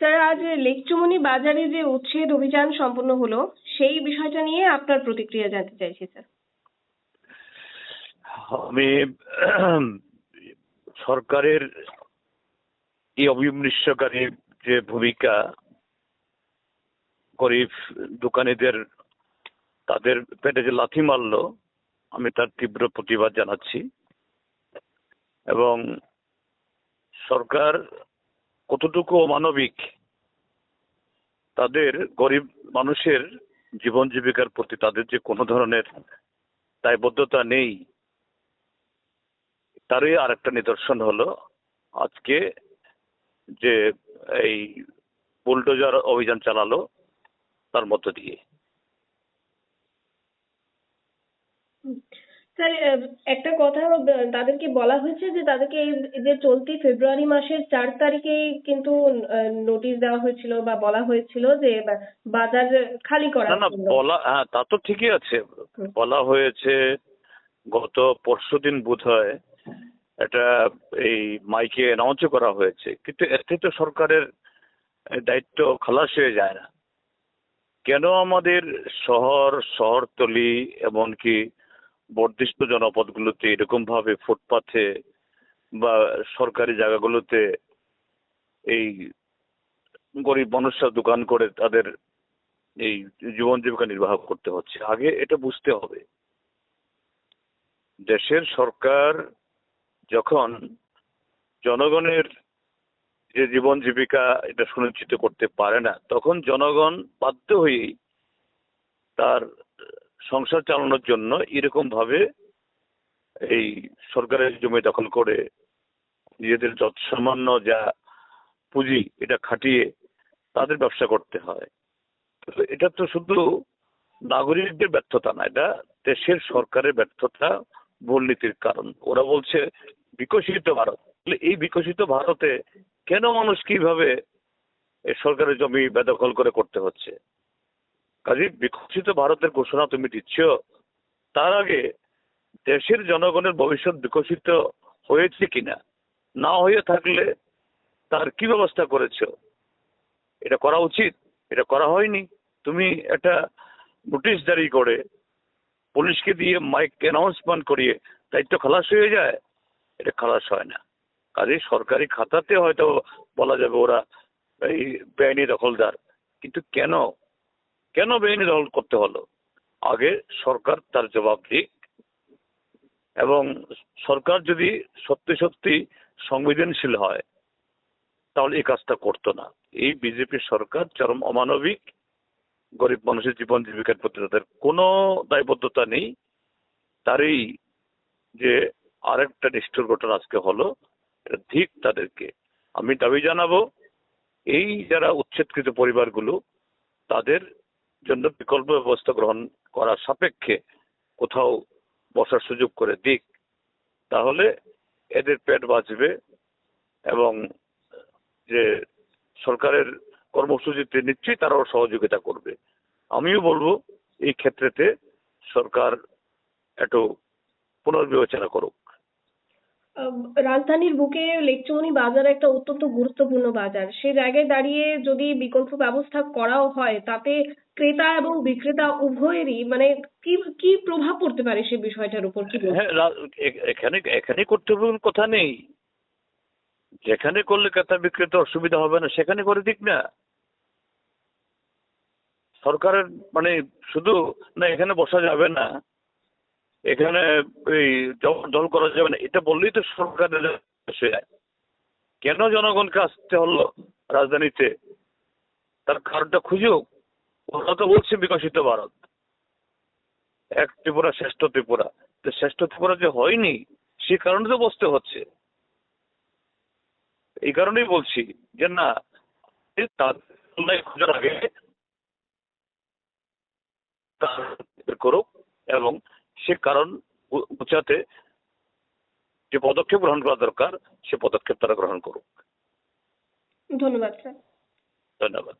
Sir, আজ লেকচুমনি বাজারে যে উচ্ছেদ অভিযান সম্পন্ন হলো, সেই বিষয়টা নিয়ে আপনার প্রতিক্রিয়া জানতে চাইছি, স্যার। আমি সরকারের এই অবিমৃষ্যকারী যে ভূমিকা, গরিব দোকানিদের তাদের পেটে যে লাথি মারলো, আমি তার তীব্র প্রতিবাদ জানাচ্ছি। এবং সরকার কতটুকু অমানবিক তাদের গরিব মানুষের জীবন জীবিকার প্রতি তাদের যে কোনো ধরনের দায়বদ্ধতা নেই, তারই আর একটা নিদর্শন হলো আজকে যে এই বুলডোজার অভিযান চালালো তার মধ্য দিয়ে স্যার আহ, একটা কথা তাদেরকে বলা হয়েছে যে তাদেরকে এই যে চলতি ফেব্রুয়ারি মাসের চার তারিখেই কিন্তু নোটিশ দেওয়া হয়েছিল বা বলা হয়েছিল যে বাজার খালি না করার না বলা হ্যাঁ তা তো ঠিকই আছে। বলা হয়েছে গত পরশু দিন বোধ হয় এটা এই মাইকে অ্যানাউন্সও করা হয়েছে। কিন্তু এতে তো সরকারের দায়িত্ব খালাস হয়ে যায় না। কেন আমাদের শহর শহরতলি এমনকি বর্ধিষ্ঠ জনপদগুলোতে এরকম ভাবে ফুটপাথে বা সরকারি জায়গাগুলোতে এই গরিব মানুষরা দোকান করে তাদের এই জীবন জীবিকা নির্বাহ করতে হচ্ছে। আগে এটা বুঝতে হবে। দেশের সরকার যখন জনগণের যে জীবন জীবিকা এটা সুনিশ্চিত করতে পারে না, তখন জনগণ বাধ্য হয়েই তার সংসার চালানোর জন্য এরকম ভাবে এই সরকারের জমি দখল করে নিজেদের যত সামান্য যা পুঁজি এটা খাটিয়ে তাদের ব্যবসা করতে হয়। এটা তো শুধু নাগরিকদের ব্যর্থতা না, এটা দেশের সরকারের ব্যর্থতা ভুল নীতির কারণ। ওরা বলছে বিকশিত ভারত। এই বিকশিত ভারতে কেন মানুষ কীভাবে সরকারের জমি বেদখল করে করতে হচ্ছে? কাজে, বিকশিত ভারতের ঘোষণা তুমি দিচ্ছ, তার আগে দেশের জনগণের ভবিষ্যৎ বিকশিত হয়েছে কিনা, না হয়ে থাকলে তার কি ব্যবস্থা করেছ? এটা করা উচিত, এটা করা হয়নি। তুমি একটা নোটিশ জারি করে পুলিশকে দিয়ে মাইক অ্যানাউন্সমেন্ট করিয়ে দায়িত্ব খালাস হয়ে যায়, এটা খালাস হয় না। কাজে, সরকারি খাতাতে হয়তো বলা যাবে ওরা এই বেআইনি দখলদার, কিন্তু কেন কেন বেআইনি দখল করতে হলো? আগে সরকার তার জবাব দিক এবং সরকার যদি সত্যি সত্যি সংবেদনশীল হয়, তাহলে এই কাজটা করতো না। এই বিজেপি সরকার চরম অমানবিক, গরিব মানুষের জীবন জীবিকার প্রতি তাদের কোনো দায়বদ্ধতা নেই। তারই যে আরেকটা নিষ্ঠুর ঘটনা আজকে হলো, এটা ঠিক তাদেরকে। আমি দাবি জানাব, এই যারা উচ্ছেদকৃত পরিবারগুলো, তাদের জন্য বিকল্প ব্যবস্থা গ্রহণ করার সাপেক্ষে কোথাও বসার সুযোগ করে দিক, তাহলে এদের পেট বাঁচবে এবং যে সরকারের কর্মসূচিতে নিশ্চয়ই তারাও সহযোগিতা করবে। আমিও বলব, এই ক্ষেত্রেতে সরকার একটু পুনর্বিবেচনা করুক। রাজধানীর বুকে লেকচুমনি বাজার একটা অত্যন্ত গুরুত্বপূর্ণ বাজার। সেই জায়গায় দাঁড়িয়ে যদি বিকল্প ব্যবস্থা করাও হয়, তাতে ক্রেতা এবং বিক্রেতা উভয়েরই মানে কি কি প্রভাব পড়তে পারে সে বিষয়টার উপর কি হ্যাঁ এখানে এখানে করতে হবে কথা নেই। যেখানে করলে ক্রেতা বিক্রেতা অসুবিধা হবে না, সেখানে করে দিক না। সরকারের মানে শুধু না, এখানে বসা যাবে না। এখানে এই জল করা যাবে না। এটা বললেই তো সরকারের কেন জনগণকে আসতে হলো রাজধানীতে? তার কারণটা খুঁজুক ওরা তো বলছে বিকশিত ভারত। এক ত্রিপুরা, শ্রেষ্ঠ ত্রিপুরা। তো শ্রেষ্ঠ ত্রিপুরা যে হয়নি, সে কারণে তো বসতে হচ্ছে। এই কারণেই বলছি যে না খোঁজার আগে করুক এবং সে কারণ গুছাতে যে পদক্ষেপ গ্রহণ করা দরকার সে পদক্ষেপ তারা গ্রহণ করুক। ধন্যবাদ স্যার। ধন্যবাদ।